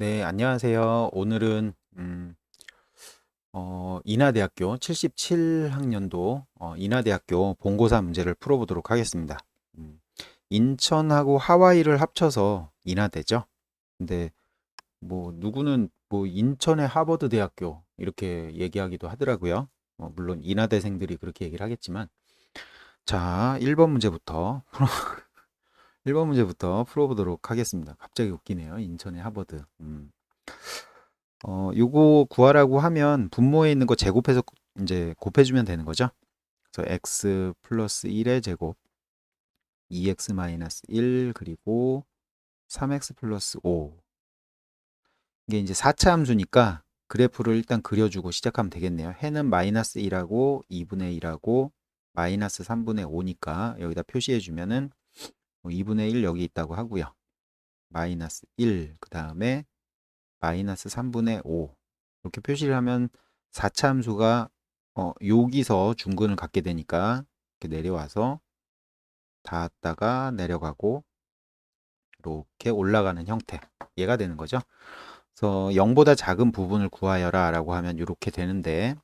네, 안녕하세요. 오늘은 음, 어, 인하대학교 77학년도 어, 인하대학교 본고사 문제를 풀어보도록 하겠습니다. 음, 인천하고 하와이를 합쳐서 인하대죠. 근데 뭐 누구는 뭐 인천의 하버드 대학교 이렇게 얘기하기도 하더라고요. 어, 물론 인하대생들이 그렇게 얘기를 하겠지만 자, 1번 문제부터 1번 문제부터 풀어보도록 하겠습니다. 갑자기 웃기네요. 인천의 하버드. 음. 어, 요거 구하라고 하면 분모에 있는 거 제곱해서 이제 곱해주면 되는 거죠. 그래서 x 플러스 1의 제곱 2x 마이너스 1 그리고 3x 플러스 5 이게 이제 4차 함수니까 그래프를 일단 그려주고 시작하면 되겠네요. 해는 마이너스 1하고 2분의 1하고 마이너스 3분의 5니까 여기다 표시해 주면은 2분의 1 여기 있다고 하고요. 마이너스 1, 그 다음에 마이너스 3분의 5 이렇게 표시를 하면 4차 함수가 어, 여기서 중근을 갖게 되니까 이렇게 내려와서 닿았다가 내려가고 이렇게 올라가는 형태 얘가 되는 거죠. 그래서 0보다 작은 부분을 구하여라 라고 하면 이렇게 되는데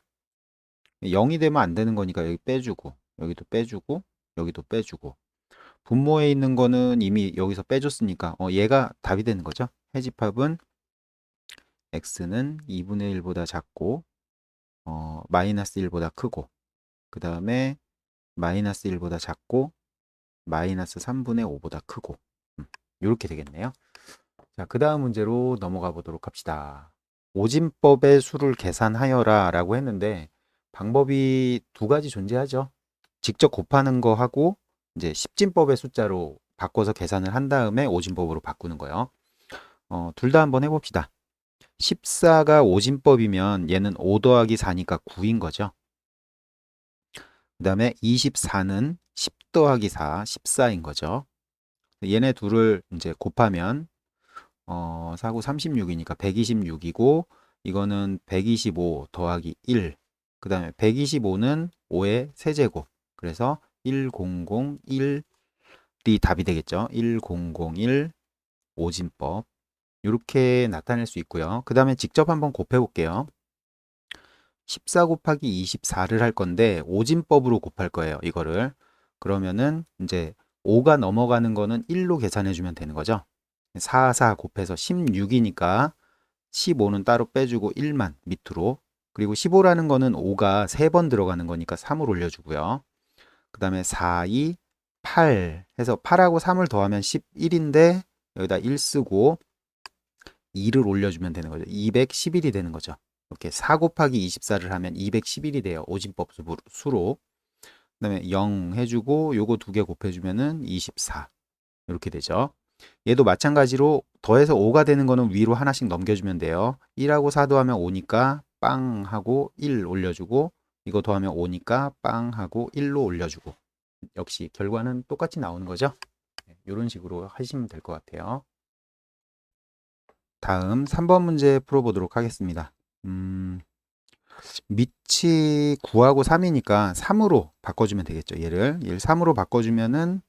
0이 되면 안 되는 거니까 여기 빼주고 여기도 빼주고 여기도 빼주고 분모에 있는 거는 이미 여기서 빼줬으니까 어, 얘가 답이 되는 거죠. 해집합은 x는 2분의 1보다 작고 어, 마이너스 1보다 크고 그 다음에 마이너스 1보다 작고 마이너스 3분의 5보다 크고 음, 이렇게 되겠네요. 자, 그 다음 문제로 넘어가 보도록 합시다. 오진법의 수를 계산하여라 라고 했는데 방법이 두 가지 존재하죠. 직접 곱하는 거 하고 이제 십진법의 숫자로 바꿔서 계산을 한 다음에 오진법으로 바꾸는 거예요. 어, 둘 다 한번 해봅시다. 14가 오진법이면 얘는 5 더하기 4니까 9인 거죠. 그 다음에 24는 10 더하기 4, 14인 거죠. 얘네 둘을 이제 곱하면 어, 4고 36이니까 126이고 이거는 125 더하기 1. 그 다음에 125는 5의 세제곱. 그래서 1001이 답이 되겠죠. 1001 오진법. 이렇게 나타낼 수 있고요. 그 다음에 직접 한번 곱해 볼게요. 14 곱하기 24를 할 건데 오진법으로 곱할 거예요. 이거를. 그러면은 이제 5가 넘어가는 거는 1로 계산해 주면 되는 거죠. 4, 4 곱해서 16이니까 15는 따로 빼주고 1만 밑으로 그리고 15라는 거는 5가 3번 들어가는 거니까 3을 올려주고요. 그 다음에 4, 2, 8 해서 8하고 3을 더하면 11인데 여기다 1 쓰고 2를 올려주면 되는 거죠. 211이 되는 거죠. 이렇게 4 곱하기 24를 하면 211이 돼요. 오진법 수로. 그 다음에 0 해주고 요거 두 개 곱해주면은 24 이렇게 되죠. 얘도 마찬가지로 더해서 5가 되는 거는 위로 하나씩 넘겨주면 돼요. 1하고 4 더하면 5니까 빵 하고 1 올려주고 이거 더하면 5니까 빵 하고 1로 올려주고 역시 결과는 똑같이 나오는 거죠. 이런 식으로 하시면 될 것 같아요. 다음 3번 문제 풀어보도록 하겠습니다. 음, 밑이 9하고 3이니까 3으로 바꿔주면 되겠죠. 얘를 얘를 3으로 바꿔주면은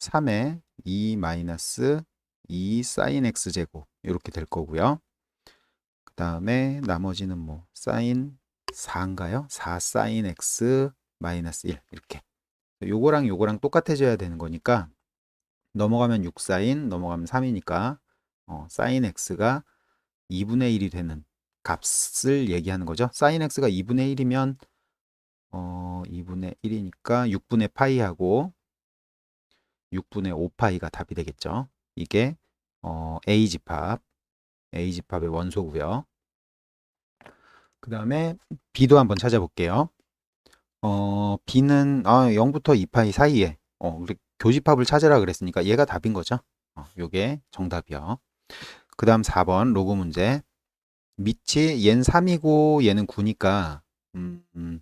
3에 2 마이너스 2 사인 x 제곱 이렇게 될 거고요. 그 다음에 나머지는 뭐 사인 4인가요? 4 사인 x 마이너스 1 이렇게 요거랑 요거랑 똑같아져야 되는 거니까 넘어가면 6 사인 넘어가면 3이니까 어, 사인 x가 2분의 1이 되는 값을 얘기하는 거죠. 사인 x가 2분의 1이면 어, 2분의 1이니까 6분의 파이하고 6분의 5파이가 답이 되겠죠. 이게 어, A집합, A집합의 원소고요. 그 다음에 B도 한번 찾아볼게요. 어, B는 아, 0부터 2파이 사이에 어, 교집합을 찾으라 그랬으니까 얘가 답인 거죠. 어, 요게 정답이요. 그 다음 4번 로그 문제. 밑이 얘는 3이고 얘는 9니까 음, 음,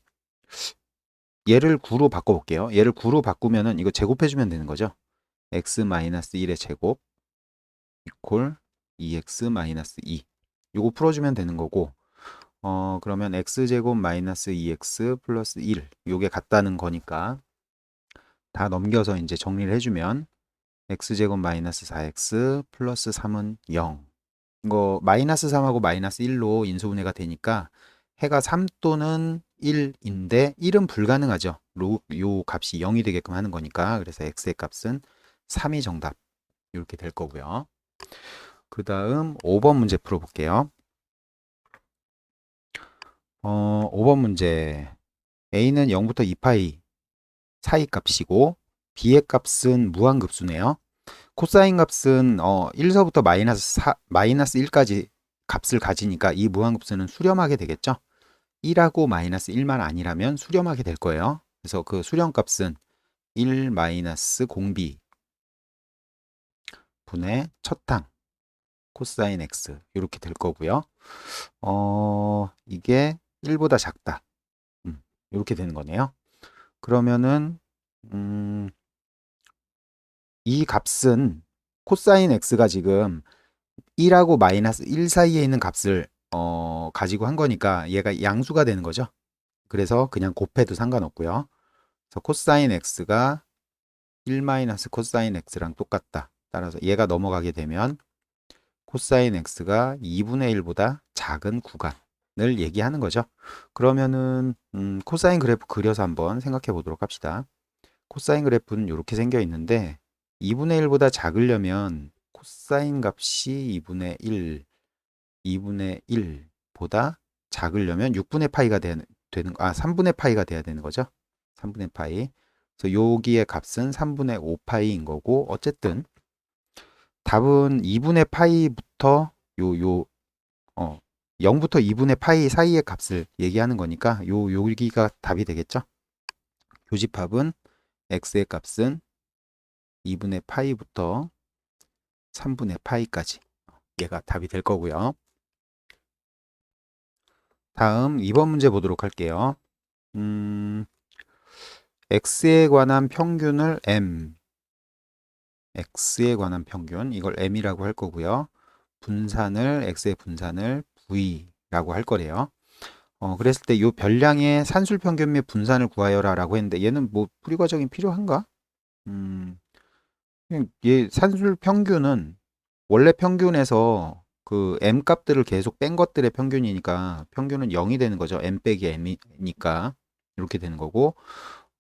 얘를 9로 바꿔볼게요. 얘를 9로 바꾸면은 이거 제곱해주면 되는 거죠. x-1의 제곱 이퀄 2x-2 이거 풀어주면 되는 거고 어 그러면 x제곱 마이너스 2x 플러스 1 요게 같다는 거니까 다 넘겨서 이제 정리를 해주면 x제곱 마이너스 4x 플러스 3은 0 이거 마이너스 3하고 마이너스 1로 인수분해가 되니까 해가 3 또는 1인데 1은 불가능하죠. 로, 요 값이 0이 되게끔 하는 거니까 그래서 x의 값은 3이 정답 이렇게 될 거고요. 그 다음 5번 문제 풀어볼게요. 어, 5번 문제 a는 0부터 2파이 사이 값이고 b의 값은 무한급수네요. 코사인 값은 어, 1서부터 마이너스 4, 마이너스 1까지 값을 가지니까 이 무한급수는 수렴하게 되겠죠. 1하고 마이너스 1만 아니라면 수렴하게 될 거예요. 그래서 그 수렴 값은 1 마이너스 공비 분의 첫항 코사인 x 이렇게 될 거고요. 어, 이게 1보다 작다. 음, 이렇게 되는 거네요. 그러면은 음, 이 값은 코사인 x가 지금 1하고 마이너스 1 사이에 있는 값을 어, 가지고 한 거니까 얘가 양수가 되는 거죠. 그래서 그냥 곱해도 상관없고요. 그래서 코사인 x가 1 마이너스 코사인 x랑 똑같다. 따라서 얘가 넘어가게 되면 코사인 x가 2분의 1보다 작은 구간 을 얘기하는 거죠. 그러면은 음, 코사인 그래프 그려서 한번 생각해 보도록 합시다. 코사인 그래프는 이렇게 생겨 있는데 2분의 1보다 작으려면 코사인 값이 2분의 1, 2분의 1보다 작으려면 6분의 파이가 되는, 되는 아 3분의 파이가 돼야 되는 거죠. 3분의 파이. 그래서 여기의 값은 3분의 5 파이인 거고 어쨌든 답은 2분의 파이부터 요 요 어 0부터 2분의 파이 사이의 값을 얘기하는 거니까 요 여기가 답이 되겠죠. 교집합은 x의 값은 2분의 파이부터 3분의 파이까지 얘가 답이 될 거고요. 다음 2번 문제 보도록 할게요. 음, x에 관한 평균을 m x에 관한 평균 이걸 m이라고 할 거고요. 분산을 x의 분산을 v라고 할 거래요. 어, 그랬을 때 이 별량의 산술 평균 및 분산을 구하여라 라고 했는데 얘는 뭐 풀이 과정이 필요한가? 음, 얘 산술 평균은 원래 평균에서 그 m 값들을 계속 뺀 것들의 평균이니까 평균은 0이 되는 거죠. m 빼기 m이니까 이렇게 되는 거고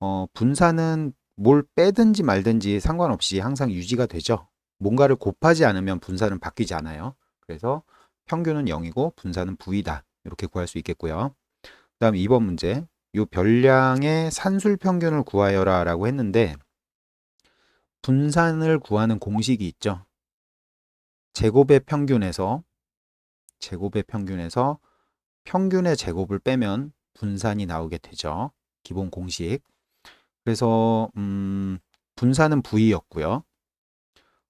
어, 분산은 뭘 빼든지 말든지 상관없이 항상 유지가 되죠. 뭔가를 곱하지 않으면 분산은 바뀌지 않아요. 그래서 평균은 0이고 분산은 V다. 이렇게 구할 수 있겠고요. 그 다음 2번 문제. 이 별량의 산술 평균을 구하여라 라고 했는데 분산을 구하는 공식이 있죠. 제곱의 평균에서 제곱의 평균에서 평균의 제곱을 빼면 분산이 나오게 되죠. 기본 공식. 그래서 음, 분산은 V였고요.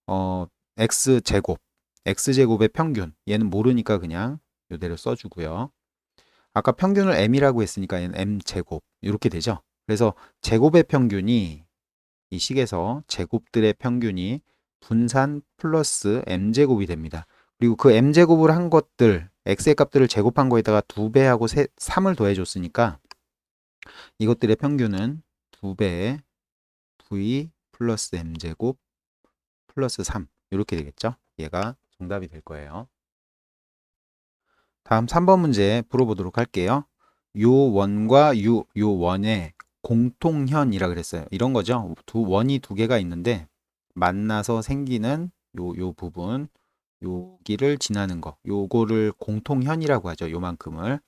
어, X 제곱, X 제곱의 평균. 얘는 모르니까 그냥 이대로 써주고요. 아까 평균을 M이라고 했으니까 얘는 M 제곱 이렇게 되죠. 그래서 제곱의 평균이 이 식에서 제곱들의 평균이 분산 플러스 m제곱이 됩니다. 그리고 그 m제곱을 한 것들, x의 값들을 제곱한 거에다가 2배하고 3을 더해줬으니까 이것들의 평균은 2배의 v 플러스 m제곱 플러스 3 이렇게 되겠죠. 얘가 정답이 될 거예요. 다음 3번 문제 풀어보도록 할게요. 요 원과 요, 요 원의 공통현이라 그랬어요. 이런 거죠. 두 원이 두 개가 있는데 만나서 생기는 요, 요 부분 여기를 지나는 거 요거를 공통현이라고 하죠. 요만큼을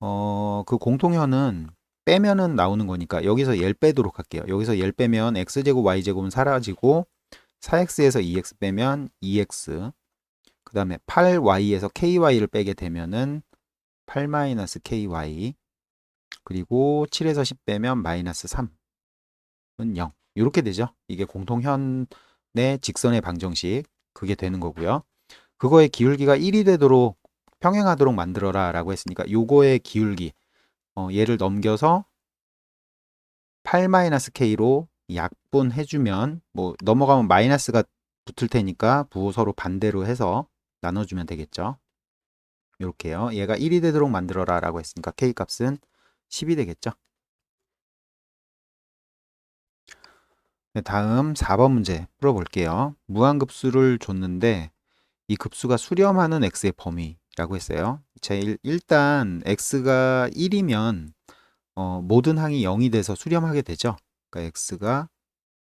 어, 그 공통현은 빼면은 나오는 거니까 여기서 얘를 빼도록 할게요. 여기서 얘를 빼면 x제곱 y제곱은 사라지고 4x에서 2x 빼면 2x 그 다음에 8y에서 ky를 빼게 되면은 8-ky 그리고 7에서 10 빼면 마이너스 3은 0 이렇게 되죠. 이게 공통현의 직선의 방정식 그게 되는 거고요. 그거의 기울기가 1이 되도록 평행하도록 만들어라 라고 했으니까 요거의 기울기 어, 얘를 넘겨서 8-k로 약분해주면 뭐 넘어가면 마이너스가 붙을 테니까 부호 서로 반대로 해서 나눠주면 되겠죠. 이렇게요. 얘가 1이 되도록 만들어라 라고 했으니까 k 값은 10이 되겠죠. 네, 다음 4번 문제 풀어볼게요. 무한급수를 줬는데 이 급수가 수렴하는 x의 범위라고 했어요. 자, 일, 일단 x가 1이면 어, 모든 항이 0이 돼서 수렴하게 되죠. 그러니까 x가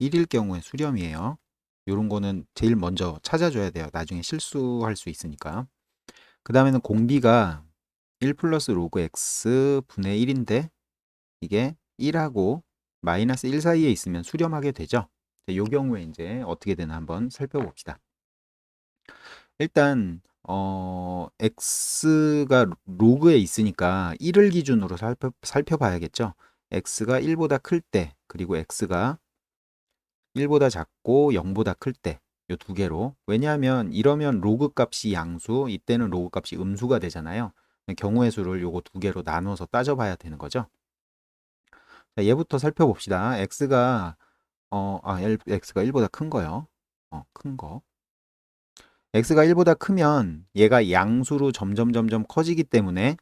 1일 경우에 수렴이에요. 이런 거는 제일 먼저 찾아줘야 돼요. 나중에 실수할 수 있으니까. 그 다음에는 공비가 1 플러스 로그 x 분의 1인데 이게 1하고 마이너스 1 사이에 있으면 수렴하게 되죠. 이 경우에 이제 어떻게 되나 한번 살펴봅시다. 일단 어 x가 로그에 있으니까 1을 기준으로 살펴, 살펴봐야겠죠. x가 1보다 클 때 그리고 x가 1보다 작고 0보다 클 때 이 두 개로 왜냐하면 이러면 로그 값이 양수 이때는 로그 값이 음수가 되잖아요. 경우의 수를 요거 두 개로 나눠서 따져봐야 되는 거죠. 자, 얘부터 살펴봅시다. x가 어, 아, x가 1보다 큰 거요. 어, 큰 거. x가 1보다 크면 얘가 양수로 점점 점점 커지기 때문에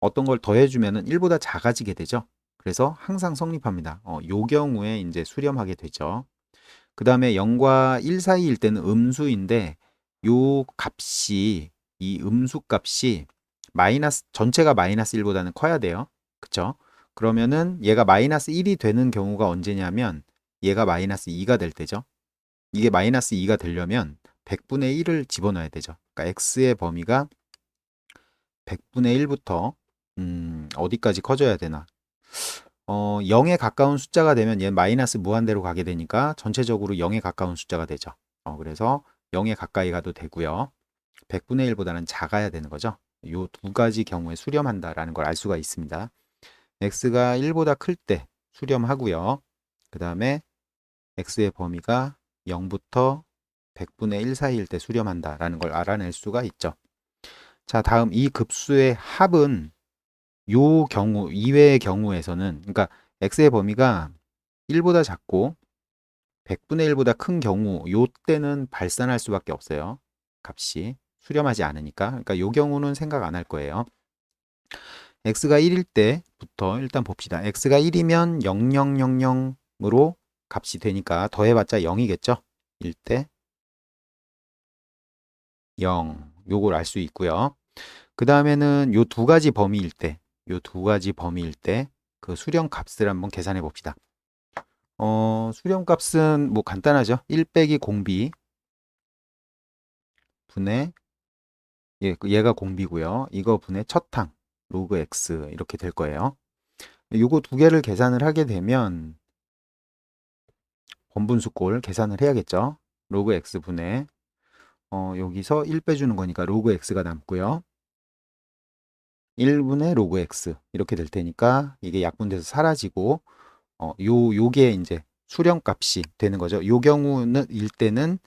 어떤 걸 더해주면은 1보다 작아지게 되죠. 그래서 항상 성립합니다. 어, 요 경우에 이제 수렴하게 되죠. 그 다음에 0과 1 사이일 때는 음수인데 요 값이 이 음수 값이 마이너스 전체가 마이너스 1보다는 커야 돼요. 그쵸? 그러면은 얘가 마이너스 1이 되는 경우가 언제냐면 얘가 마이너스 2가 될 때죠. 이게 마이너스 2가 되려면 100분의 1을 집어넣어야 되죠. 그러니까 x의 범위가 100분의 1부터 음, 어디까지 커져야 되나? 어, 0에 가까운 숫자가 되면 얘 마이너스 무한대로 가게 되니까 전체적으로 0에 가까운 숫자가 되죠. 어, 그래서 0에 가까이 가도 되고요. 100분의 1보다는 작아야 되는 거죠. 이 두 가지 경우에 수렴한다라는 걸 알 수가 있습니다. x가 1보다 클 때 수렴하고요. 그 다음에 x의 범위가 0부터 100분의 1 사이일 때 수렴한다라는 걸 알아낼 수가 있죠. 자, 다음 이 급수의 합은 요 경우 이외의 경우에서는 그러니까 x의 범위가 1보다 작고 100분의 1보다 큰 경우 요 때는 발산할 수밖에 없어요. 값이 수렴하지 않으니까. 그러니까 요 경우는 생각 안 할 거예요. x가 1일 때부터 일단 봅시다. x가 1이면 0000으로 값이 되니까 더해봤자 0이겠죠. 1 때 0 요걸 알 수 있고요. 그 다음에는 요 두 가지 범위일 때, 요 두 가지 범위일 때 그 수렴 값을 한번 계산해 봅시다. 어, 수렴 값은 뭐 간단하죠. 1 빼기 공비 분의 예, 얘가 공비고요. 이거 분의 첫항 로그 x 이렇게 될 거예요. 요거 두 개를 계산을 하게 되면 번분수꼴 계산을 해야겠죠. 로그 x 분의 어, 여기서 1 빼주는 거니까 로그 x가 남고요. 1분의 로그 x 이렇게 될 테니까 이게 약분돼서 사라지고 어, 요 요게 이제 수렴값이 되는 거죠. 요 경우는 일 때는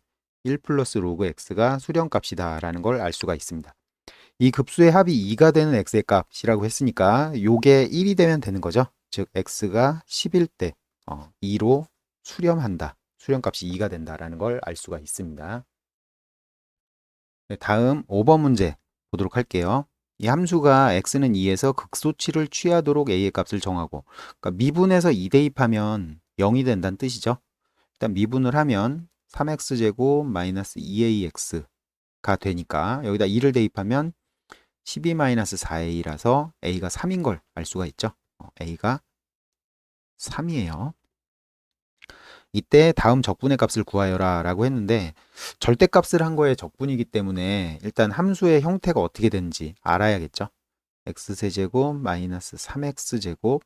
1 플러스 로그 x가 수렴값이다라는 걸 알 수가 있습니다. 이 급수의 합이 2가 되는 x의 값이라고 했으니까 요게 1이 되면 되는 거죠. 즉 x가 10일 때 어, 2로 수렴한다. 수렴값이 2가 된다라는 걸 알 수가 있습니다. 네, 다음 5번 문제 보도록 할게요. 이 함수가 x는 2에서 극소치를 취하도록 a의 값을 정하고 그러니까 미분해서 2 대입하면 0이 된다는 뜻이죠. 일단 미분을 하면 3x제곱 마이너스 2ax가 되니까 여기다 2를 대입하면 12-4a라서 a가 3인 걸 알 수가 있죠. 어, a가 3이에요. 이때 다음 적분의 값을 구하여라 라고 했는데 절대값을 한 거에 적분이기 때문에 일단 함수의 형태가 어떻게 되는지 알아야겠죠. x세제곱 마이너스 3x제곱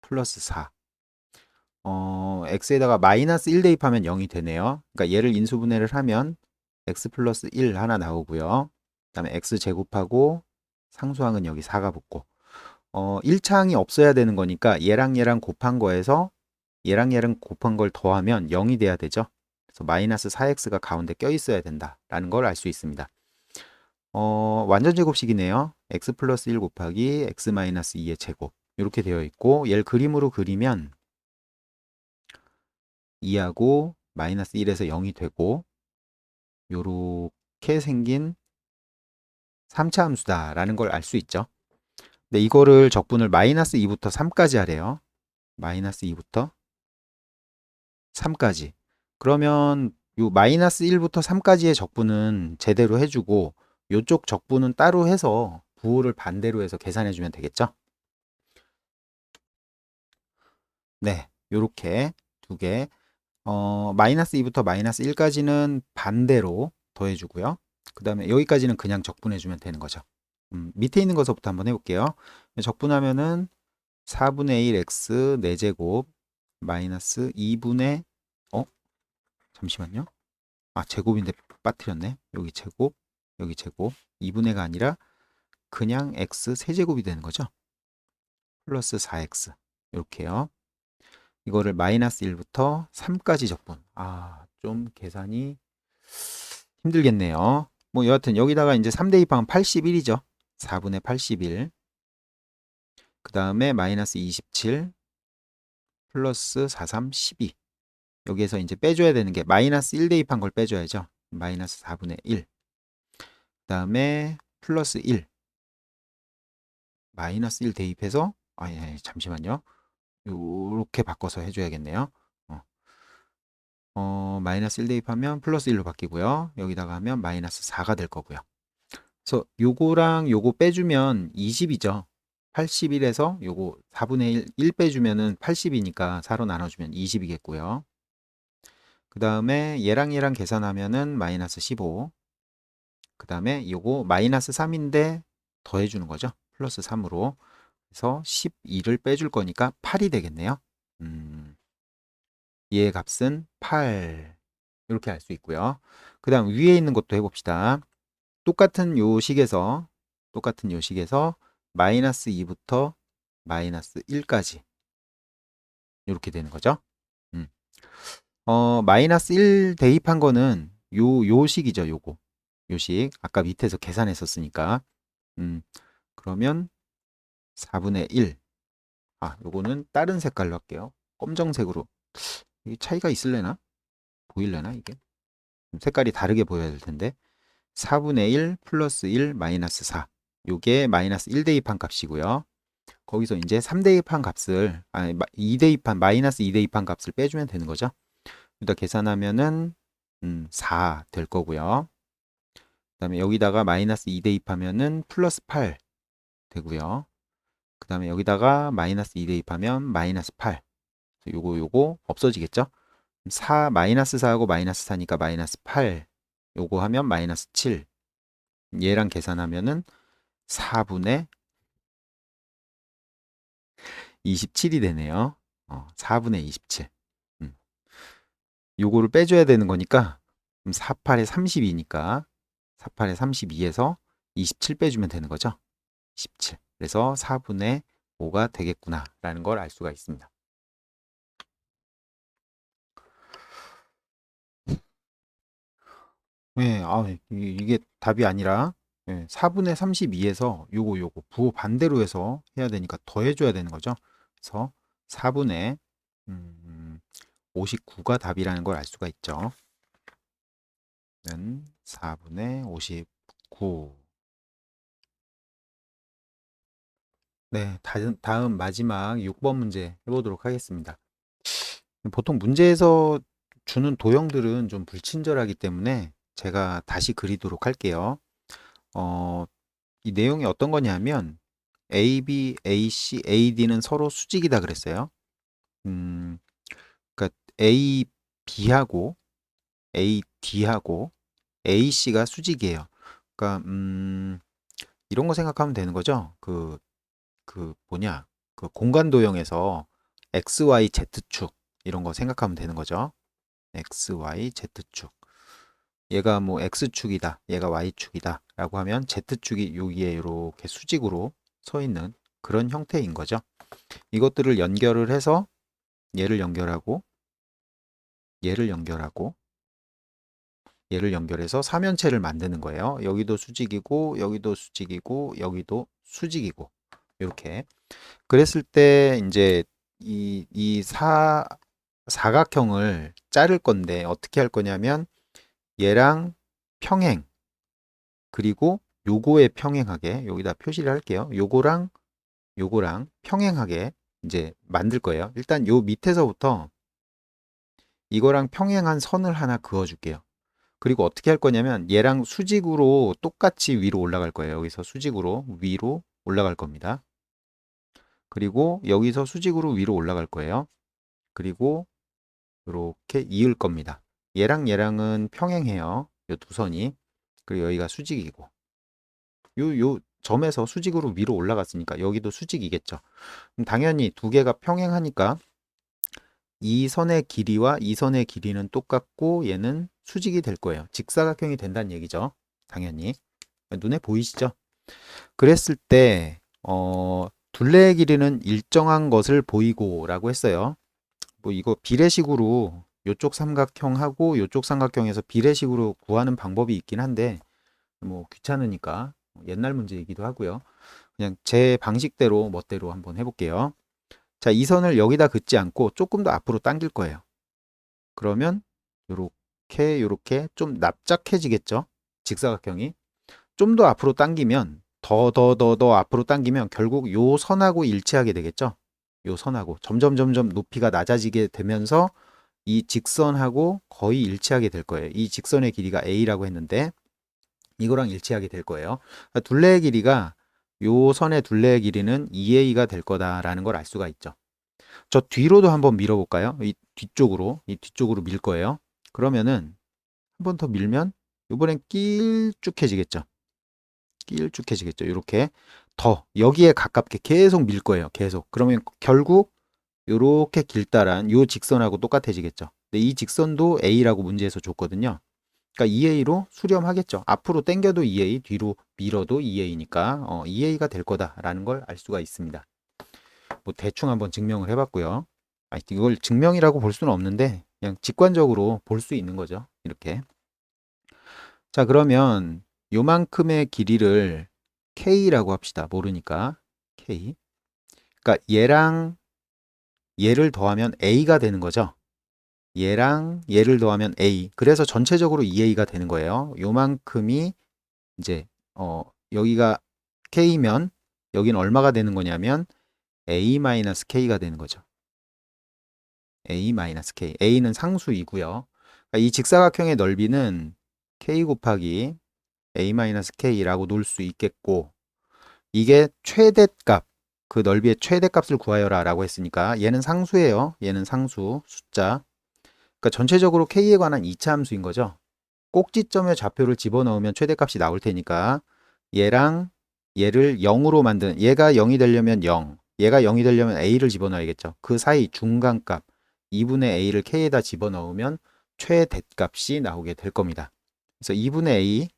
플러스 4 어, x에다가 마이너스 1 대입하면 0이 되네요. 그러니까 얘를 인수분해를 하면 x 플러스 1 하나 나오고요. 그 다음에 x 제곱하고 상수항은 여기 4가 붙고 어, 1차항이 없어야 되는 거니까 얘랑 얘랑 곱한 거에서 얘랑 얘랑 곱한 걸 더하면 0이 돼야 되죠. 그래서 마이너스 4x가 가운데 껴 있어야 된다라는 걸 알 수 있습니다. 어, 완전 제곱식이네요. x 플러스 1 곱하기 x 마이너스 2의 제곱 이렇게 되어 있고 얘를 그림으로 그리면 2하고 마이너스 1에서 0이 되고 요렇게 생긴 3차 함수다라는 걸 알 수 있죠. 근데 이거를 적분을 마이너스 2부터 3까지 하래요. 마이너스 2부터 3까지. 그러면 요 마이너스 1부터 3까지의 적분은 제대로 해주고 요쪽 적분은 따로 해서 부호를 반대로 해서 계산해 주면 되겠죠? 네, 요렇게 두 개. 어, 마이너스 2부터 마이너스 1까지는 반대로 더해 주고요. 그 다음에 여기까지는 그냥 적분해 주면 되는 거죠. 음, 밑에 있는 것부터 한번 해볼게요. 적분하면은 4분의 1 x 4제곱 마이너스 2분의 어? 잠시만요. 아 제곱인데 빠뜨렸네. 여기 제곱 여기 제곱 2분의가 아니라 그냥 x 세제곱이 되는 거죠. 플러스 4x 이렇게요. 이거를 마이너스 1부터 3까지 적분. 아, 좀 계산이 힘들겠네요. 뭐 여하튼 여기다가 이제 3 대입하면 81이죠. 4분의 81. 그 다음에 마이너스 27 플러스 43 12. 여기에서 이제 빼줘야 되는 게 마이너스 1 대입한 걸 빼줘야죠. 마이너스 4분의 1. 그 다음에 플러스 1. 마이너스 1 대입해서 아니, 아니 잠시만요. 이렇게 바꿔서 해줘야겠네요. 어. 어, 마이너스 1 대입하면 플러스 1로 바뀌고요. 여기다가 하면 마이너스 4가 될 거고요. 그래서 요거랑 요거 빼주면 20이죠. 81에서 요거 4분의 1, 1 빼주면은 80이니까 4로 나눠주면 20이겠고요. 그 다음에 얘랑 얘랑 계산하면은 마이너스 15. 그 다음에 요거 마이너스 3인데 더해주는 거죠. 플러스 3으로. 그래서 12를 빼줄 거니까 8이 되겠네요. 음, 얘의 값은 8. 이렇게 알 수 있고요. 그 다음 위에 있는 것도 해봅시다. 똑같은 요 식에서 똑같은 요 식에서 마이너스 2부터 마이너스 1까지 이렇게 되는 거죠. 음. 어, 마이너스 1 대입한 거는 요, 요 식이죠. 요거. 요 식. 아까 밑에서 계산했었으니까. 음, 그러면 4분의 1. 아, 요거는 다른 색깔로 할게요. 검정색으로. 이 차이가 있을래나? 보일래나, 이게? 색깔이 다르게 보여야 될 텐데. 4분의 1 플러스 1 마이너스 4. 요게 마이너스 1 대입한 값이고요. 거기서 이제 3 대입한 값을, 아니, 2 대입한, 마이너스 2 대입한 값을 빼주면 되는 거죠. 여기다 계산하면은, 음, 4 될 거고요. 그 다음에 여기다가 마이너스 2 대입하면은 플러스 8 되고요. 그 다음에 여기다가 마이너스 2 대입하면 마이너스 8 요거 요거 없어지겠죠 4 마이너스 4하고 마이너스 4니까 마이너스 8 요거 하면 마이너스 7 얘랑 계산하면은 4분의 27이 되네요 어, 4분의 27 음. 요거를 빼줘야 되는 거니까 48에 32니까 48에 32에서 27 빼주면 되는 거죠 17 그래서 4분의 5가 되겠구나 라는 걸 알 수가 있습니다. 네, 아, 이게 답이 아니라 네, 4분의 32에서 요거 요거 부호 반대로 해서 해야 되니까 더해줘야 되는 거죠. 그래서 4분의 음, 59가 답이라는 걸 알 수가 있죠. 는 4분의 59 네, 다음, 마지막 6번 문제 해보도록 하겠습니다. 보통 문제에서 주는 도형들은 좀 불친절하기 때문에 제가 다시 그리도록 할게요. 어, 이 내용이 어떤 거냐면 AB, AC, AD는 서로 수직이다 그랬어요. 음, A, B하고 AD하고 AC가 수직이에요. 그러니까 음, 이런 거 생각하면 되는 거죠. 그그 뭐냐 그 공간 도형에서 x, y, z 축 이런 거 생각하면 되는 거죠. x, y, z 축. 얘가 뭐 x 축이다, 얘가 y 축이다 라고 하면 z 축이 여기에 이렇게 수직으로 서 있는 그런 형태인 거죠. 이것들을 연결을 해서 얘를 연결하고 얘를 연결하고 얘를 연결해서 삼연체를 만드는 거예요. 여기도 수직이고 여기도 수직이고 여기도 수직이고 이렇게 그랬을 때 이제 이, 이 사, 사각형을 자를 건데 어떻게 할 거냐면 얘랑 평행 그리고 요거에 평행하게 여기다 표시를 할게요. 요거랑 요거랑 평행하게 이제 만들 거예요. 일단 요 밑에서부터 이거랑 평행한 선을 하나 그어 줄게요. 그리고 어떻게 할 거냐면 얘랑 수직으로 똑같이 위로 올라갈 거예요. 여기서 수직으로 위로 올라갈 겁니다. 그리고 여기서 수직으로 위로 올라갈 거예요. 그리고 이렇게 이을 겁니다. 얘랑 얘랑은 평행해요. 요두 선이. 그리고 여기가 수직이고. 요, 요 점에서 수직으로 위로 올라갔으니까 여기도 수직이겠죠. 당연히 두 개가 평행하니까 이 선의 길이와 이 선의 길이는 똑같고 얘는 수직이 될 거예요. 직사각형이 된다는 얘기죠. 당연히. 눈에 보이시죠? 그랬을 때, 어, 둘레의 길이는 일정한 것을 보이고 라고 했어요. 뭐 이거 비례식으로 요쪽 삼각형하고 요쪽 삼각형에서 비례식으로 구하는 방법이 있긴 한데 뭐 귀찮으니까 옛날 문제이기도 하고요. 그냥 제 방식대로 멋대로 한번 해볼게요. 자, 이 선을 여기다 긋지 않고 조금 더 앞으로 당길 거예요. 그러면 요렇게 요렇게 좀 납작해지겠죠? 직사각형이. 좀 더 앞으로 당기면 더 더 더 더 앞으로 당기면 결국 요 선하고 일치하게 되겠죠? 요 선하고 점점 점점 높이가 낮아지게 되면서 이 직선하고 거의 일치하게 될 거예요. 이 직선의 길이가 A라고 했는데 이거랑 일치하게 될 거예요. 그러니까 둘레의 길이가 요 선의 둘레의 길이는 2A가 될 거다라는 걸 알 수가 있죠. 저 뒤로도 한번 밀어볼까요? 이 뒤쪽으로, 이 뒤쪽으로 밀 거예요. 그러면은 한 번 더 밀면 이번엔 길쭉해지겠죠. 길쭉해지겠죠. 이렇게 더 여기에 가깝게 계속 밀 거예요. 계속. 그러면 결국 이렇게 길다란 요 직선하고 똑같아지겠죠. 근데 이 직선도 A라고 문제에서 줬거든요. 그러니까 2A로 수렴하겠죠. 앞으로 당겨도 2A, 뒤로 밀어도 2A니까 어, 2A가 될 거다라는 걸 알 수가 있습니다. 뭐 대충 한번 증명을 해봤고요. 아, 이걸 증명이라고 볼 수는 없는데 그냥 직관적으로 볼 수 있는 거죠. 이렇게. 자 그러면 요만큼의 길이를 K라고 합시다. 모르니까 K. 그러니까 얘랑 얘를 더하면 A가 되는 거죠. 얘랑 얘를 더하면 A. 그래서 전체적으로 2A가 되는 거예요. 요만큼이 이제 어 여기가 K면 여기는 얼마가 되는 거냐면 A-K가 되는 거죠. A-K. A는 상수이고요. 그러니까 이 직사각형의 넓이는 K 곱하기 A-K라고 놓을 수 있겠고 이게 최대값 그 넓이의 최대값을 구하여라 라고 했으니까 얘는 상수예요. 얘는 상수 숫자 그러니까 전체적으로 K에 관한 2차 함수인 거죠. 꼭지점에 좌표를 집어넣으면 최대값이 나올 테니까 얘랑 얘를 0으로 만드는 얘가 0이 되려면 0 얘가 0이 되려면 A를 집어넣어야겠죠. 그 사이 중간값 2분의 A를 K에다 집어넣으면 최대값이 나오게 될 겁니다. 그래서 2분의 A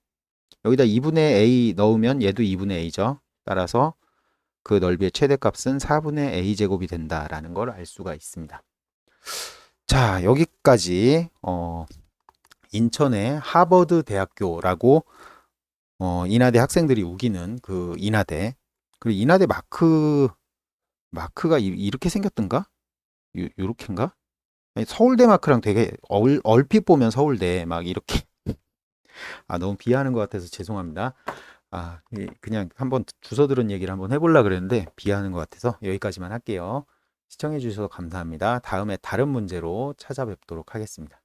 여기다 2분의 A 넣으면 얘도 2분의 A죠. 따라서 그 넓이의 최대값은 4분의 A제곱이 된다라는 걸 알 수가 있습니다. 자, 여기 까지 어, 인천의 하버드 대학교라고 어, 인하대 학생들이 우기는 그 인하대 그리고 인하대 마크 마크가 이, 렇게 생겼던가? 요, 요렇게인가? 서울대 마크랑 되게 얼, 얼핏 보면 서울대 막 이렇게 아 너무 비하하는 것 같아서 죄송합니다. 아 그냥 한번 주워 들은 얘기를 한번 해보려 그랬는데 비하하는 것 같아서 여기까지만 할게요. 시청해 주셔서 감사합니다. 다음에 다른 문제로 찾아뵙도록 하겠습니다.